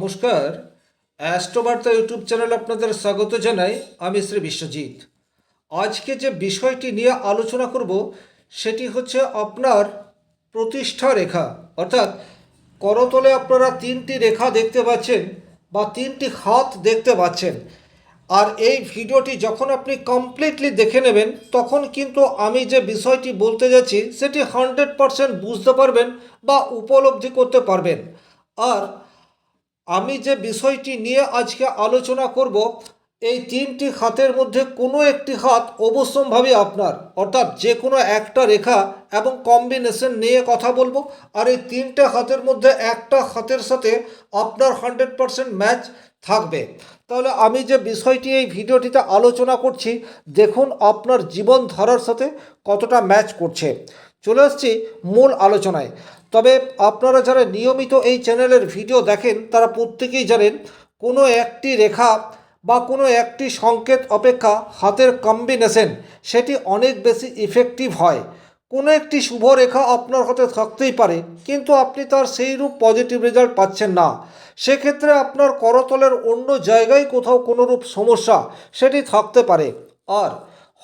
নমস্কার। Astrobarta YouTube channel আপনাদের স্বাগত জানাই আমি শ্রী বিশ্বজিৎ। আজকে যে বিষয়টি নিয়ে আলোচনা করব, সেটি হচ্ছে আপনার প্রতিষ্ঠা রেখা। অর্থাৎ করতলে আপনারা তিনটি রেখা দেখতে পাচ্ছেন বা তিনটি হাত দেখতে পাচ্ছেন। আর এই ভিডিওটি যখন আপনি কমপ্লিটলি দেখে নেবেন, তখন কিন্তু আমি যে বিষয়টি বলতে যাচ্ছি, সেটি হান্ড্রেড পারসেন্ট বুঝতে পারবেন বা উপলব্ধি করতে পারবেন। আর আমি যে বিষয়টি নিয়ে আজকে আলোচনা করব, এই তিনটি হাতের মধ্যে কোনো একটি হাত অবশ্যম্ভাবী আপনার। অর্থাৎ যে কোনো একটা রেখা এবং কম্বিনেশন নিয়ে কথা বলব, আর এই তিনটে হাতের মধ্যে একটা হাতের সাথে আপনার হান্ড্রেড পারসেন্ট ম্যাচ থাকবে। তাহলে আমি যে বিষয়টি এই ভিডিওটিতে আলোচনা করছি, দেখুন আপনার জীবনধারার সাথে কতটা ম্যাচ করছে। চলে আসছি মূল আলোচনায়। তবে আপনারা যারা নিয়মিত এই চ্যানেলের ভিডিও দেখেন, তারা প্রত্যেকেই জানেন, কোনো একটি রেখা বা কোনো একটি সংকেত অপেক্ষা হাতের কম্বিনেশন সেটি অনেক বেশি ইফেক্টিভ হয়। কোনো একটি শুভ রেখা আপনার হাতে থাকতেই পারে, কিন্তু আপনি তার সেই রূপ পজিটিভ রেজাল্ট পাচ্ছেন না। সেক্ষেত্রে আপনার করতলের অন্য জায়গায় কোথাও কোনোরূপ সমস্যা, সেটি থাকতে পারে। আর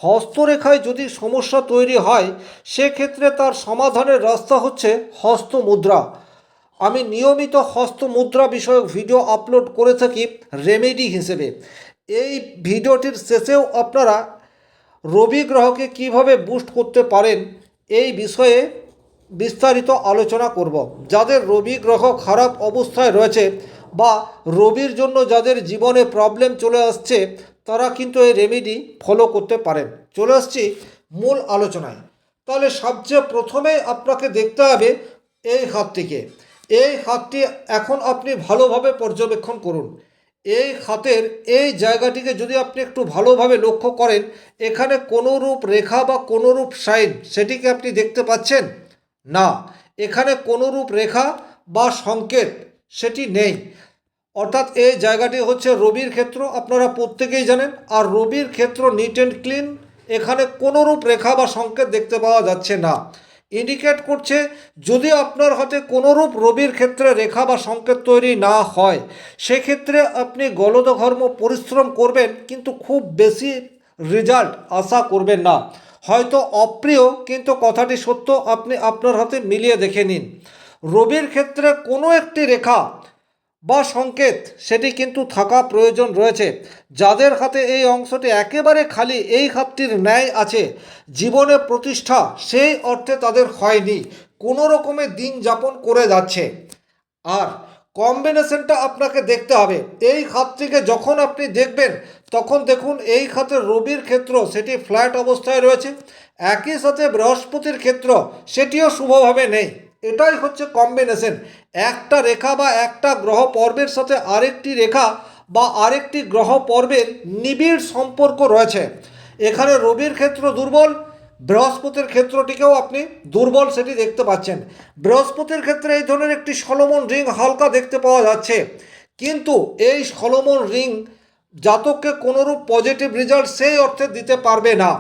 হস্তরেখায় যদি সমস্যা তৈরি হয়, সেক্ষেত্রে তার সমাধানের রাস্তা হচ্ছে হস্তমুদ্রা। আমি নিয়মিত হস্তমুদ্রা বিষয়ক ভিডিও আপলোড করে থাকি রেমেডি হিসেবে। এই ভিডিওটির শেষেও আপনারা রবি গ্রহকে কীভাবে বুস্ট করতে পারেন, এই বিষয়ে বিস্তারিত আলোচনা করব। যাদের রবি গ্রহ খারাপ অবস্থায় রয়েছে বা রবির জন্য যাদের জীবনে প্রবলেম চলে আসছে তারা কিন্তু এই রেমেডি ফলো করতে পারেন। চলে আসছি মূল আলোচনায়। তাহলে সবচেয়ে প্রথমে আপনাকে দেখতে হবে এই হাতটিকে। এই হাতটি এখন আপনি ভালোভাবে পর্যবেক্ষণ করুন। এই হাতের এই জায়গাটিকে যদি আপনি একটু ভালোভাবে লক্ষ্য করেন, এখানে কোনো রূপ রেখা বা কোনো রূপ সাইন সেটিকে আপনি দেখতে পাচ্ছেন? না। এখানে কোনো রূপ রেখা বা সংকেত সেটি নেই। অর্থাৎ এই জায়গাটি হচ্ছে রবির ক্ষেত্র, আপনারা প্রত্যেকেই জানেন। আর রবির ক্ষেত্র নিট অ্যান্ড ক্লিন এখানে কোনোরূপ রেখা বা সংকেত দেখতে পাওয়া যাচ্ছে না। ইন্ডিকেট করছে, যদি আপনার হাতে কোনোরূপ রবির ক্ষেত্রে রেখা বা সংকেত তৈরি না হয়, সেক্ষেত্রে আপনি গলদঘর্ম পরিশ্রম করবেন, কিন্তু খুব বেশি রেজাল্ট আশা করবেন না। হয়তো অপ্রিয়, কিন্তু কথাটি সত্য, আপনি আপনার হাতে মিলিয়ে দেখে নিন। রবির ক্ষেত্রে কোনো একটি রেখা বা সংকেত, সেটি কিন্তু থাকা প্রয়োজন রয়েছে। যাদের হাতে এই অংশটি একেবারে খালি এই হাতটির ন্যায় আছে, জীবনে প্রতিষ্ঠা সেই অর্থে তাদের হয়নি, কোনো রকমে দিন যাপন করে যাচ্ছে। আর কম্বিনেশনটা আপনাকে দেখতে হবে। এই খাতটিকে যখন আপনি দেখবেন, তখন দেখুন এই খাতের রবির ক্ষেত্র, সেটি ফ্ল্যাট অবস্থায় রয়েছে। একই সাথে বৃহস্পতির ক্ষেত্র, সেটিও শুভভাবে নেই। এটাই হচ্ছে কম্বিনেশন একটা রেখা বা একটা গ্রহ পর্বের সাথে আরেকটি রেখা বা আরেকটি গ্রহ পর্বের নিবিড় সম্পর্ক রয়েছে। এখানে রবির ক্ষেত্র দুর্বল, বৃহস্পতির ক্ষেত্রটিকেও আপনি দুর্বল সেটি দেখতে পাচ্ছেন। বৃহস্পতির ক্ষেত্রে এই ধরনের একটি সলমন রিং হালকা দেখতে পাওয়া যাচ্ছে। কিন্তু এই সলমন রিং জাতককে কোনোরূপ পজিটিভ রেজাল্ট সেই অর্থে দিতে পারবে না।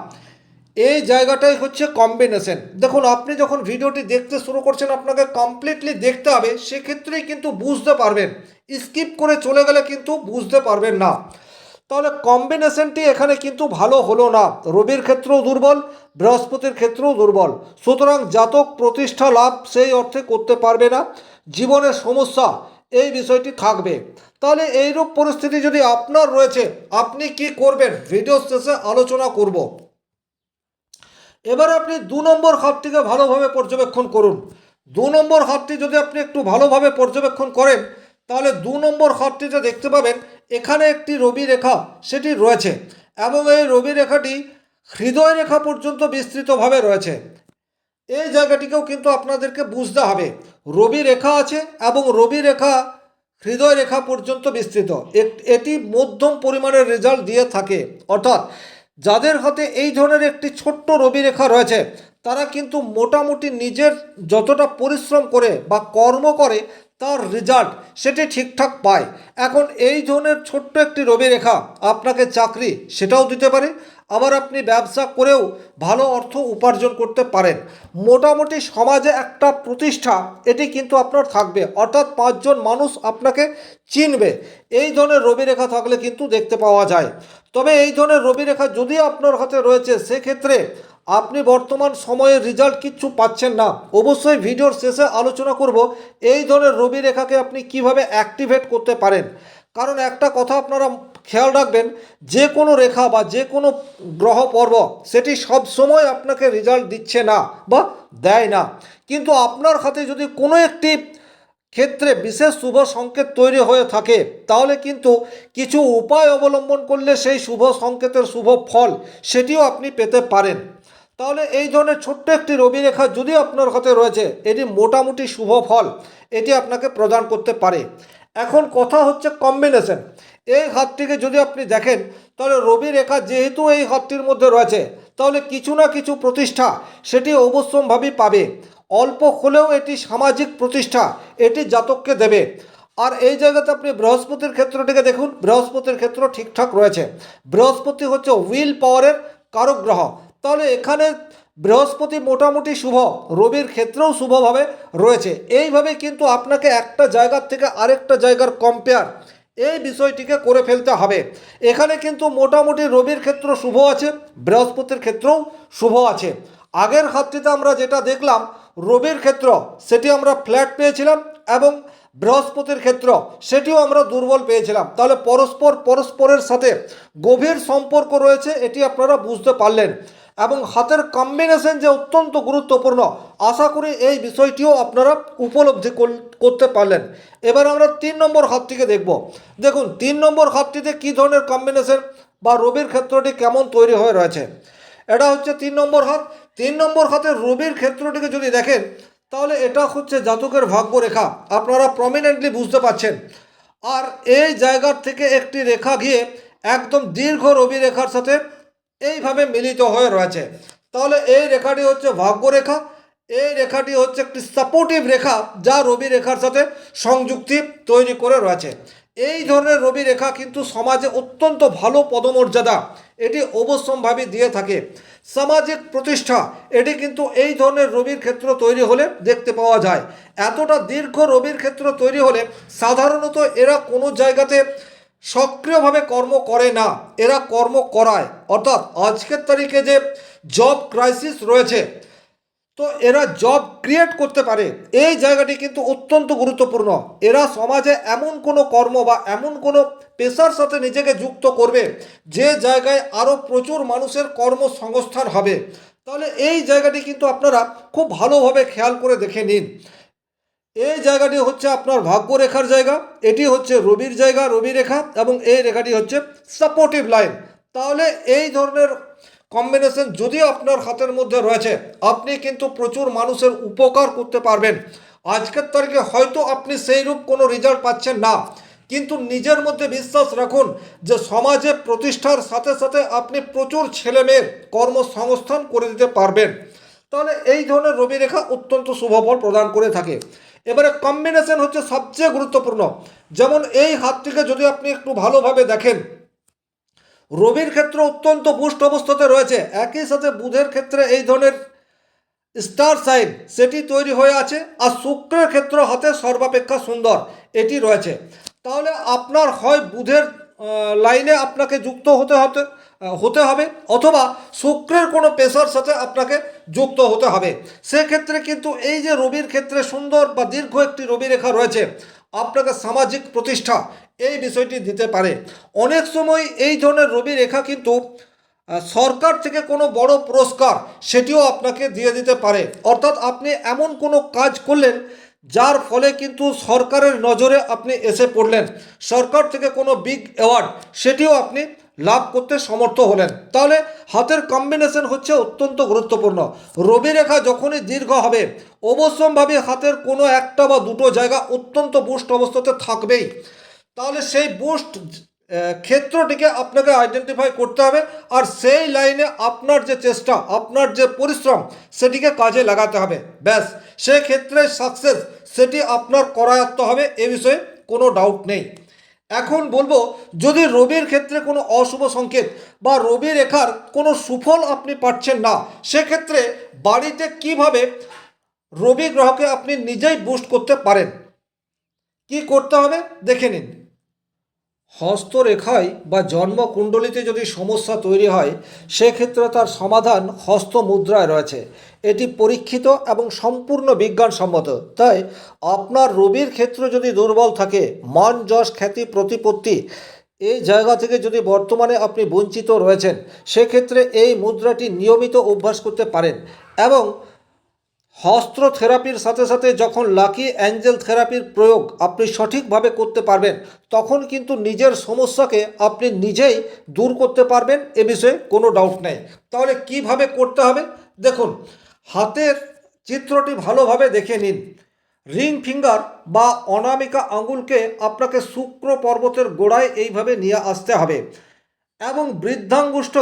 এই জায়গাটাই হচ্ছে কম্বিনেশন দেখুন, আপনি যখন ভিডিওটি দেখতে শুরু করছেন, আপনাকে কমপ্লিটলি দেখতে হবে, সেক্ষেত্রেই কিন্তু বুঝতে পারবেন। স্কিপ করে চলে গেলে কিন্তু বুঝতে পারবেন না। তাহলে কম্বিনেশনটি এখানে কিন্তু ভালো হলো না। রবির ক্ষেত্রেও দুর্বল, বৃহস্পতির ক্ষেত্রেও দুর্বল। সুতরাং জাতক প্রতিষ্ঠা লাভ সেই অর্থে করতে পারবে না। জীবনের সমস্যা, এই বিষয়টি থাকবে। তাহলে এইরূপ পরিস্থিতি যদি আপনার রয়েছে, আপনি কি করবেন? ভিডিও শেষে আলোচনা করব। এবার আপনি দু নম্বর হাতটিকে ভালোভাবে পর্যবেক্ষণ করুন। দু নম্বর হাতটি যদি আপনি একটু ভালোভাবে পর্যবেক্ষণ করেন, তাহলে দু নম্বর হাতটিতে দেখতে পাবেন, এখানে একটি রবি রেখা সেটি রয়েছে এবং এই রবি রেখাটি হৃদয় রেখা পর্যন্ত বিস্তৃতভাবে রয়েছে। এই জায়গাটিকেও কিন্তু আপনাদেরকে বুঝতে হবে। রবি রেখা আছে এবং রবি রেখা হৃদয় রেখা পর্যন্ত বিস্তৃত। এট- এটি মধ্যম পরিমাণের রেজাল্ট দিয়ে থাকে। অর্থাৎ যাদের হাতে এই ধরনের একটি ছোট্ট রবিরেখা রয়েছে, তারা কিন্তু মোটামুটি নিজের যতটা পরিশ্রম করে বা কর্ম করে তার রেজাল্ট সেটি ঠিকঠাক পায়। এখন এই ধরনের ছোট্ট একটি রবি রেখা আপনাকে চাকরি সেটাও দিতে পারে। আবার আপনি ব্যবসা করেও ভালো অর্থ উপার্জন করতে পারেন। মোটামুটি সমাজে একটা প্রতিষ্ঠা, এটি কিন্তু আপনার থাকবে। অর্থাৎ পাঁচজন মানুষ আপনাকে চিনবে। এই ধরনের রবি রেখা থাকলে কিন্তু দেখতে পাওয়া যায়। তবে এই ধরনের রবি রেখা যদি আপনার হাতে রয়েছে, সেক্ষেত্রে আপনি বর্তমান সময়ে রেজাল্ট কিচ্ছু পাচ্ছেন না। অবশ্যই ভিডিওর শেষে আলোচনা করব, এই ধরনের রবি রেখাকে আপনি কীভাবে অ্যাক্টিভেট করতে পারেন। কারণ একটা কথা আপনারা খেয়াল রাখবেন, যে কোনো রেখা বা যে কোনো গ্রহ পর্ব, সেটি সব সময় আপনাকে রেজাল্ট দিচ্ছে না বা দেয় না। কিন্তু আপনার হাতে যদি কোনো একটি ক্ষেত্রে বিশেষ শুভ সংকেত তৈরি হয়ে থাকে, তাহলে কিন্তু কিছু উপায় অবলম্বন করলে সেই শুভ সংকেতের শুভ ফল সেটিও আপনি পেতে পারেন। তাহলে এই ধরনের ছোট্ট একটি রবি রেখা যদি আপনার হাতে রয়েছে, এটি মোটামুটি শুভ ফল। এটি আপনাকে প্রদান করতে পারে। এখন কথা হচ্ছে কম্বিনেশন এই হাতটিকে যদি আপনি দেখেন, তাহলে রবি রেখা যেহেতু এই হাতটির মধ্যে রয়েছে, তাহলে কিছু না কিছু প্রতিষ্ঠা সেটি অবশ্যমভাবেই পাবে। অল্প হলেও এটি সামাজিক প্রতিষ্ঠা, এটি জাতককে দেবে। আর এই জায়গাতে আপনি বৃহস্পতির ক্ষেত্রটিকে দেখুন, বৃহস্পতির ক্ষেত্র ঠিকঠাক রয়েছে। বৃহস্পতি হচ্ছে উইল পাওয়ারের কারক গ্রহ। তাহলে এখানে বৃহস্পতি মোটামুটি শুভ, রবির ক্ষেত্রেও শুভভাবে রয়েছে। এইভাবে কিন্তু আপনাকে একটা জায়গার থেকে আরেকটা জায়গার কম্পেয়ার এই বিষয়টিকে করে ফেলতে হবে। এখানে কিন্তু মোটামুটি রবির ক্ষেত্র শুভ আছে, বৃহস্পতির ক্ষেত্রেও শুভ আছে। আগের হাতটিতে আমরা যেটা দেখলাম, রবির ক্ষেত্র, সেটি আমরা ফ্ল্যাট পেয়েছিলাম এবং বৃহস্পতির ক্ষেত্র, সেটিও আমরা দুর্বল পেয়েছিলাম। তাহলে পরস্পর পরস্পরের সাথে গভীর সম্পর্ক রয়েছে, এটি আপনারা বুঝতে পারলেন। এবং হাতের কম্বিনেশন যে অত্যন্ত গুরুত্বপূর্ণ, আশা করি এই বিষয়টিও আপনারা উপলব্ধি কর- করতে পারলেন। এবার আমরা তিন নম্বর হাতটিকে দেখব। দেখুন, তিন নম্বর হাতটিতে কী ধরনের কম্বিনেশন বা রবির ক্ষেত্রটি কেমন তৈরি হয়ে রয়েছে? এটা হচ্ছে তিন নম্বর হাত। তিন নম্বর হাতের রবির ক্ষেত্রটিকে যদি দেখেন, তাহলে এটা হচ্ছে জাতকের ভাগ্য রেখা আপনারা প্রমিনেন্টলি বুঝতে পাচ্ছেন আর এই জায়গার থেকে একটি রেখা গিয়ে একদম দীর্ঘ রবি রেখার সাথে এইভাবে মিলিত হয়ে রয়েছে। তাহলে এই রেখাটি হচ্ছে ভাগ্য রেখা এই রেখাটি হচ্ছে একটি সাপোর্টিভ রেখা যা রবি রেখার সাথে সংযুক্তি তৈরি করে রয়েছে। এই ধরনের রবি রেখা কিন্তু সমাজে অত্যন্ত ভালো পদমর্যাদা। এটি অবশ্যম্ভাবী দিয়ে থাকে। সামাজিক প্রতিষ্ঠা, এটি কিন্তু এই ধরনের রবির ক্ষেত্র তৈরি হলে দেখতে পাওয়া যায়। এতটা দীর্ঘ রবির ক্ষেত্র তৈরি হলে সাধারণত এরা কোনো জায়গাতে সক্রিয়ভাবে কর্ম করে না, এরা কর্ম করায়। অর্থাৎ আজকের তারিখে যে জব ক্রাইসিস রয়েছে, তো এরা জব ক্রিয়েট করতে পারে। এই জায়গাটি কিন্তু অত্যন্ত গুরুত্বপূর্ণ। এরা সমাজে এমন কোনো কর্ম বা এমন কোনো পেশার সাথে নিজেকে যুক্ত করবে, যে জায়গায় আরও প্রচুর মানুষের কর্মসংস্থান হবে। তাহলে এই জায়গাটি কিন্তু আপনারা খুব ভালোভাবে খেয়াল করে দেখে নিন। এই জায়গাটি হচ্ছে আপনার ভাগ্য রেখার জায়গা, এটি হচ্ছে রবির জায়গা, রবি রেখা, এবং এই রেখাটি হচ্ছে সাপোর্টিভ লাইন তাহলে এই ধরনের কম্বিনেশন যদি আপনার হাতের মধ্যে রয়েছে, আপনি কিন্তু প্রচুর মানুষের উপকার করতে পারবেন। আজকের তারিখে হয়তো আপনি সেই রূপ কোনো রেজাল্ট পাচ্ছেন না। কিন্তু নিজের মধ্যে বিশ্বাস রাখুন যে সমাজে প্রতিষ্ঠার সাথে সাথে আপনি প্রচুর ছেলেমেয়ের কর্মসংস্থান করে দিতে পারবেন। তাহলে এই ধরনের রবি রেখা অত্যন্ত শুভফল প্রদান করে থাকে। এবারে কম্বিনেশন হচ্ছে সবচেয়ে গুরুত্বপূর্ণ। যেমন এই হাতটিকে যদি আপনি একটু ভালোভাবে দেখেন, রবির ক্ষেত্র অত্যন্ত পুষ্ট অবস্থাতে রয়েছে। একই সাথে বুধের ক্ষেত্রে এই ধরনের স্টার সাইন সেটি তৈরি হয়ে আছে আর শুক্রের ক্ষেত্র হাতে সর্বাপেক্ষা সুন্দর এটি রয়েছে। তাহলে আপনার হয় বুধের লাইনে আপনাকে যুক্ত হতে হতে হতে হবে, অথবা শুক্রের কোনো পেশার সাথে আপনাকে যুক্ত হতে হবে। সেক্ষেত্রে কিন্তু এই যে রবির ক্ষেত্রে সুন্দর বা দীর্ঘ একটি রবি রেখা রয়েছে, আপনাকে সামাজিক প্রতিষ্ঠা এই বিষয়টি দিতে পারে। অনেক সময় এই ধরনের রবি রেখা কিন্তু সরকার থেকে কোনো বড় পুরস্কার সেটিও আপনাকে দিয়ে দিতে পারে। অর্থাৎ আপনি এমন কোনো কাজ করলেন যার ফলে কিন্তু সরকারের নজরে আপনি এসে পড়লেন। সরকার থেকে কোনো বিগ অ্যাওয়ার্ড সেটিও আপনি লাভ করতে সমর্থ হলেন। তাহলে হাতের কম্বিনেশন হচ্ছে অত্যন্ত গুরুত্বপূর্ণ। রবি রেখা যখনই দীর্ঘ হবে, অবশ্যমভাবে হাতের কোনো একটা বা দুটো জায়গা অত্যন্ত বুস্ট অবস্থাতে থাকবেই। তাহলে সেই বুস্ট ক্ষেত্রটিকে আপনাকে আইডেন্টিফাই করতে হবে আর সেই লাইনে আপনার যে চেষ্টা, আপনার যে পরিশ্রম, সেটিকে কাজে লাগাতে হবে। ব্যাস, সেক্ষেত্রে সাকসেস সেটি আপনার করায়ত্ত হবে এ বিষয়ে কোনো ডাউট নেই। এখন বলব, যদি রবির ক্ষেত্রে কোনো অশুভ সংকেত বা রবি রেখার কোনো সুফল আপনি পাচ্ছেন না, সেক্ষেত্রে বাড়িতে কীভাবে রবি গ্রহকে আপনি নিজেই বুস্ট করতে পারেন? কি করতে হবে? দেখে নিন। হস্তরেখায় বা জন্মকুণ্ডলিতে যদি সমস্যা তৈরি হয়, সেক্ষেত্রে তার সমাধান হস্ত মুদ্রায় রয়েছে। এটি পরীক্ষিত এবং সম্পূর্ণ বিজ্ঞানসম্মত। তাই আপনার রবির ক্ষেত্র যদি দুর্বল থাকে, মান, যশ, খ্যাতি, প্রতিপত্তি এই জায়গা থেকে যদি বর্তমানে আপনি বঞ্চিত রয়েছেন, সেক্ষেত্রে এই মুদ্রাটি নিয়মিত অভ্যাস করতে পারেন এবং হস্ত্র থেরাপির সাথে সাথে যখন লাকি অ্যাঞ্জেল থেরাপির প্রয়োগ আপনি সঠিকভাবে করতে পারবেন, তখন কিন্তু নিজের সমস্যাকে আপনি নিজেই দূর করতে পারবেন এ বিষয়ে কোনো ডাউট নেই। তাহলে কীভাবে করতে হবে? দেখুন, হাতের চিত্রটি ভালোভাবে দেখে নিন। রিং ফিঙ্গার বা অনামিকা আঙুলকে আপনাকে শুক্র পর্বতের গোড়ায় এইভাবে নিয়ে আসতে হবে এবং বৃদ্ধাঙ্গুষ্ঠ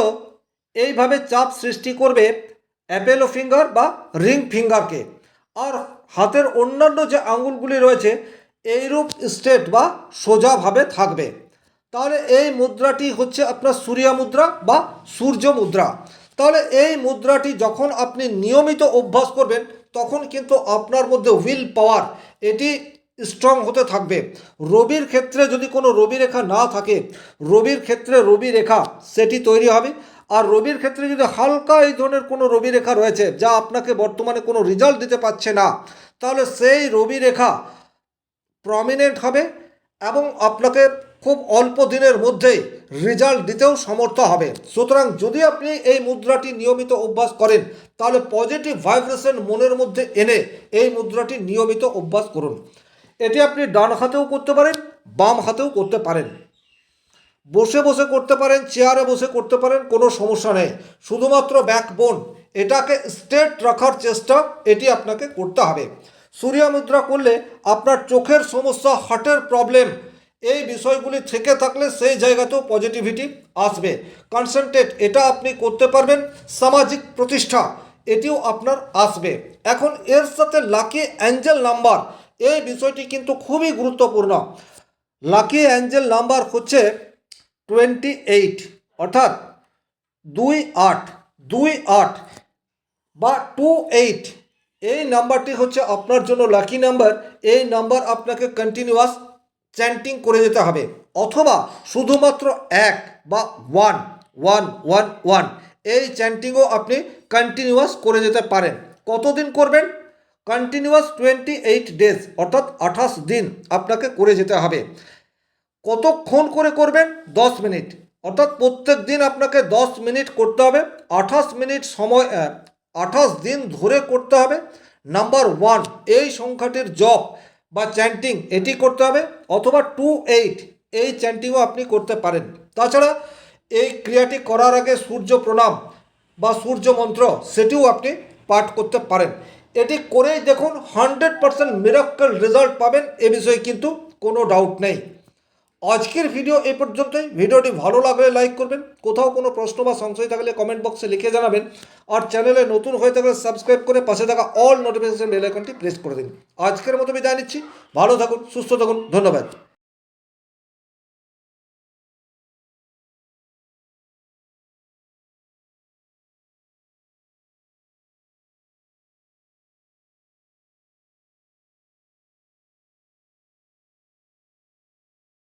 এইভাবে চাপ সৃষ্টি করবে অ্যাপেলো ফিঙ্গার বা রিং ফিঙ্গারকে আর হাতের অন্যান্য যে আঙুলগুলি রয়েছে, এইরূপ স্টেট বা সোজাভাবে থাকবে। তাহলে এই মুদ্রাটি হচ্ছে আপনার সূর্য মুদ্রা বা সূর্য মুদ্রা। তাহলে এই মুদ্রাটি যখন আপনি নিয়মিত অভ্যাস করবেন, তখন কিন্তু আপনার মধ্যে হুইল পাওয়ার এটি স্ট্রং হতে থাকবে। রবির ক্ষেত্রে যদি কোনো রবি রেখা না থাকে, রবির ক্ষেত্রে রবি রেখা সেটি তৈরি হবে। আর রবির ক্ষেত্রে যদি হালকা এই ধরনের কোনো রবি রেখা রয়েছে যা আপনাকে বর্তমানে কোনো রেজাল্ট দিতে পারছে না, তাহলে সেই রবি রেখা প্রমিনেন্ট হবে এবং আপনাকে খুব অল্প দিনের মধ্যেই রেজাল্ট দিতেও সমর্থ হবে। সুতরাং যদি আপনি এই মুদ্রাটি নিয়মিত অভ্যাস করেন, তাহলে পজিটিভ ভাইব্রেশন মনের মধ্যে এনে এই মুদ্রাটি নিয়মিত অভ্যাস করুন। এটি আপনি ডান হাতেও করতে পারেন, বাম হাতেও করতে পারেন। বসে বসে করতে পারেন চেয়ারে বসে করতে পারেন, কোনো সমস্যা নেই। শুধুমাত্র ব্যাকবোন এটাকে স্ট্রেট রাখার চেষ্টা, এটি আপনাকে করতে হবে। সূর্য মুদ্রা করলে আপনার চোখের সমস্যা হার্টের প্রবলেম এই বিষয়গুলি থেকে থাকলে সেই জায়গাতেও পজিটিভিটি আসবে। কনসেন্ট্রেট এটা আপনি করতে পারবেন, সামাজিক প্রতিষ্ঠা, এটিও আপনার আসবে। এখন এর সাথে লাকি অ্যাঞ্জেল নাম্বার এই বিষয়টি কিন্তু খুবই গুরুত্বপূর্ণ। লাকি অ্যাঞ্জেল নাম্বার হচ্ছে টোয়েন্টি এইট, অর্থাৎ দুই আট দুই আট বা টু এইট, এই নাম্বারটি হচ্ছে আপনার জন্য লাকি নাম্বার এই নাম্বার আপনাকে কন্টিনিউয়াস চ্যান্টিং করে যেতে হবে। অথবা শুধুমাত্র এক বা ওয়ান ওয়ান ওয়ান ওয়ান এই চ্যান্টিংও আপনি কন্টিনিউয়াস করে যেতে পারেন। কতদিন করবেন? কন্টিনিউয়াস টোয়েন্টি এইট ডেজ অর্থাৎ আঠাশ দিন আপনাকে করে যেতে হবে। কতক্ষণ করে করবেন? দশ মিনিট। অর্থাৎ প্রত্যেক দিন আপনাকে দশ মিনিট করতে হবে। আঠাশ মিনিট সময় আঠাশ দিন ধরে করতে হবে। নাম্বার ওয়ান, এই সংখ্যাটির জব বা চ্যান্টিং এটি করতে হবে। অথবা টু এইট, এই চ্যান্টিংও আপনি করতে পারেন। তাছাড়া এই ক্রিয়াটি করার আগে সূর্য প্রণাম বা সূর্য মন্ত্র, সেটিও আপনি পাঠ করতে পারেন। এটি করেই দেখুন হান্ড্রেড পারসেন্ট মিরাক্কেল রেজাল্ট পাবেন। এ বিষয়ে কিন্তু কোনো ডাউট নেই। আজকের ভিডিও এই পর্যন্তই। ভিডিওটি ভালো লাগলে লাইক করবেন। কোথাও কোনো প্রশ্ন বা সংশয় থাকলে কমেন্ট বক্সে লিখে জানাবেন। আর চ্যানেলে নতুন হয়ে থাকলে সাবস্ক্রাইব করে পাশে থাকা অল নোটিফিকেশন বেল আইকনটি প্রেস করে দিন। আজকের মতো বিদায় নিচ্ছি। ভালো থাকুন, সুস্থ থাকুন। ধন্যবাদ।